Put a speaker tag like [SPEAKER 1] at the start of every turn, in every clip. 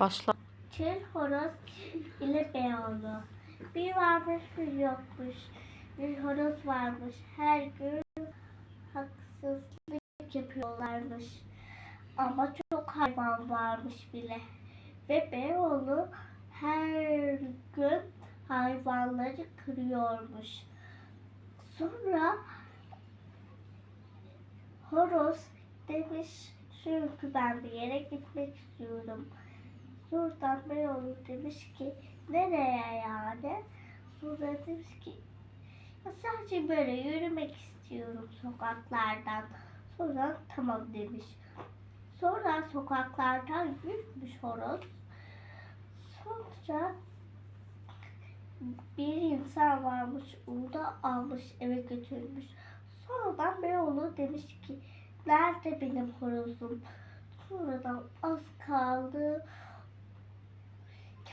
[SPEAKER 1] Başla.
[SPEAKER 2] Çil horoz ile Beyoğlu. Bir varmış bir yokmuş. Bir horoz varmış. Her gün haksızlık yapıyorlarmış. Ama çok hayvan varmış bile. Ve Beyoğlu her gün hayvanları kırıyormuş. Sonra horoz demiş çünkü ben bir yere gitmek istiyorum. Sultan Beyoğlu demiş ki nereye yani? Sonra demiş ki "Ya sadece böyle yürümek istiyorum sokaklardan. Sonra tamam demiş. Sonra sokaklardan yürümüş horoz. Sonra bir insan varmış, onu da almış eve götürmüş. Sonradan Beyoğlu demiş ki nerede benim horozum? Sonradan az kaldı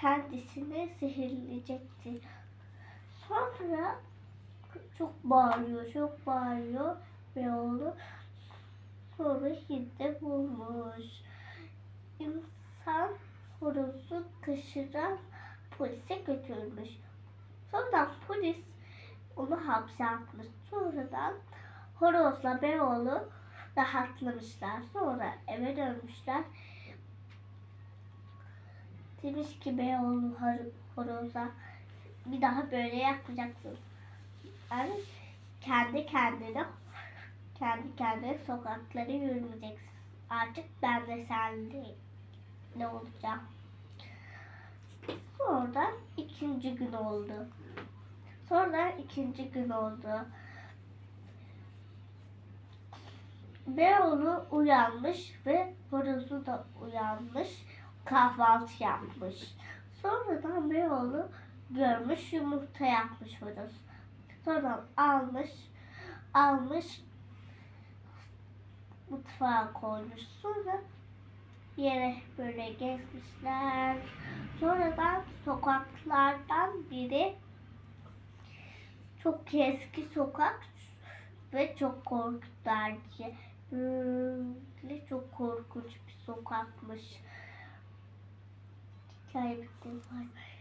[SPEAKER 2] kendisini zehirleyecekti. Sonra çok bağırıyor, çok bağırıyor Beyoğlu. Sonra Hint'te bulmuş. İnsan horozu kaşıran polise götürmüş. Sonradan polis onu hapse atmış. Sonradan horozla Beyoğlu rahatlamışlar. Sonra eve dönmüşler. Demiş ki Beyoğlu hor- horoza bir daha böyle yapmayacaksın. Yani kendi kendine kendi kendine sokakları yürümeyeceksin. Artık ben de senle ne olacağım. Sonra ikinci gün oldu. Sonra ikinci gün oldu. Beyoğlu uyanmış ve horozu da uyanmış. Kahvaltı yapmış. Sonradan Beyoğlu görmüş yumurta yapmış horoz. Sonra almış, almış mutfağa koymuş. Sonra yere böyle gezmişler. Sonradan sokaklardan biri çok eski sokak ve çok diye. Böyle çok korkunç bir sokakmış. kaybettim. Bay bay.